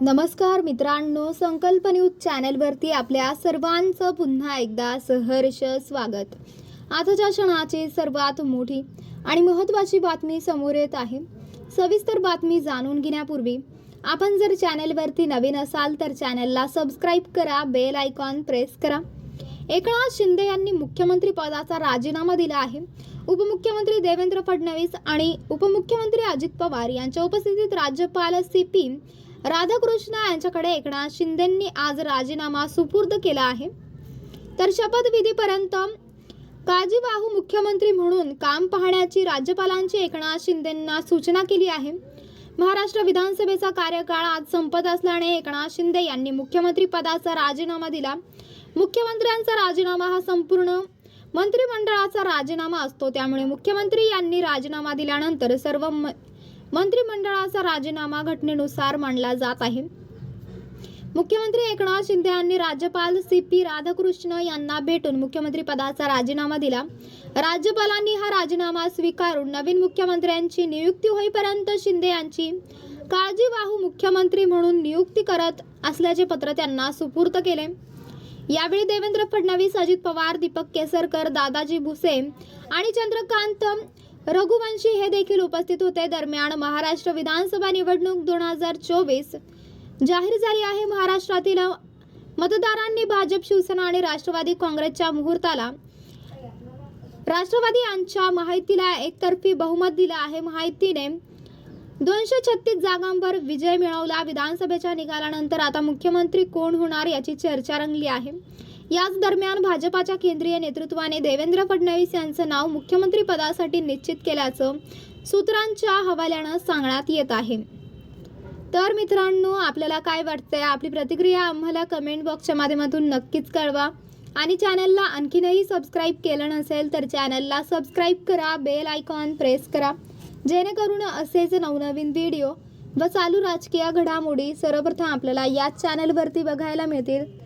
नमस्कार मित्रांनो संकल्प न्यूज चॅनलवरती आपल्या सर्वांचं पुन्हा एकदा सहर्ष स्वागत. आजच्या क्षणाची सर्वात मोठी आणि महत्त्वाची बातमी समोर येत आहे. सविस्तर बातमी जाणून घेण्यापूर्वी आपण जर चॅनलवरती नवीन असाल तर चॅनलला सबस्क्राईब करा बेल आयकॉन प्रेस करा. एकनाथ शिंदे यांनी मुख्यमंत्री पदाचा राजीनामा दिला आहे. उपमुख्यमंत्री देवेंद्र फडणवीस आणि उपमुख्यमंत्री अजित पवार यांच्या उपस्थितीत राज्यपाल सी पी राधाकृष्ण यांच्याकडे एकनाथ शिंदेंनी आज राजीनामा सुपूर्द केला आहे. तर शपथविधीपर्यंत काळजीवाहू मुख्यमंत्री म्हणून काम पाहण्याची राज्यपालांची एकनाथ शिंदेंना सूचना केली आहे. महाराष्ट्र विधानसभेचा कार्यकाळ आज संपत असल्याने एकनाथ शिंदे यांनी मुख्यमंत्री पदाचा राजीनामा दिला. मुख्यमंत्र्यांचा राजीनामा हा संपूर्ण मंत्रिमंडळाचा राजीनामा असतो. त्यामुळे मुख्यमंत्री यांनी राजीनामा दिल्यानंतर सर्व म- मंत्रिमंडळाचा राजीनामा घटनेनुसार मांडला जात आहे. मुख्यमंत्री एकनाथ शिंदे यांनी राज्यपाल सी पी राधाकृष्ण यांना भेटून मुख्यमंत्री पदाचा राजीनामा दिला. राज्यपालांनी हा राजीनामा स्वीकारून नवीन मुख्यमंत्र्यांची नियुक्ती होईपर्यंत शिंदे यांची काळजीवाहू मुख्यमंत्री म्हणून नियुक्ती करत असल्याचे पत्र त्यांना सुपूर्त केले. यावेळी देवेंद्र फडणवीस अजित पवार दीपक केसरकर दादाजी भुसे आणि चंद्रकांत रघुवंशी हे देखील उपस्थित होते. दरम्यान महाराष्ट्र विधानसभा निवडणूक दोन हजार चोवीस जाहीर झाली आहे. महाराष्ट्रातील मतदारांनी भाजप शिवसेना आणि राष्ट्रवादी काँग्रेसच्या मुहूर्ताला राष्ट्रवादी यांच्या माहितीला एकतर्फी बहुमत दिलं आहे. माहितीने दोनशे छत्तीस जागांवर विजय मिळवला. विधानसभेच्या निकालानंतर आता मुख्यमंत्री कोण होणार याची चर्चा रंगली आहे. याच दरम्यान भाजपाच्या केंद्रीय नेतृत्वाने देवेंद्र फडणवीस यांचं नाव मुख्यमंत्री पदासाठी निश्चित केल्याचं सूत्रांच्या हवाल्यानं सांगण्यात येत आहे. तर मित्रांनो आपल्याला काय वाटतंय? आपली प्रतिक्रिया आम्हाला कमेंट बॉक्सच्या माध्यमातून नक्कीच कळवा. आणि चॅनलला आणखीनही सबस्क्राईब केलं नसेल तर चॅनलला सबस्क्राईब करा बेल आयकॉन प्रेस करा. जेणेकरून असेच नवनवीन व्हिडिओ व चालू राजकीय घडामोडी सर्वप्रथम आपल्याला याच चॅनलवरती बघायला मिळतील.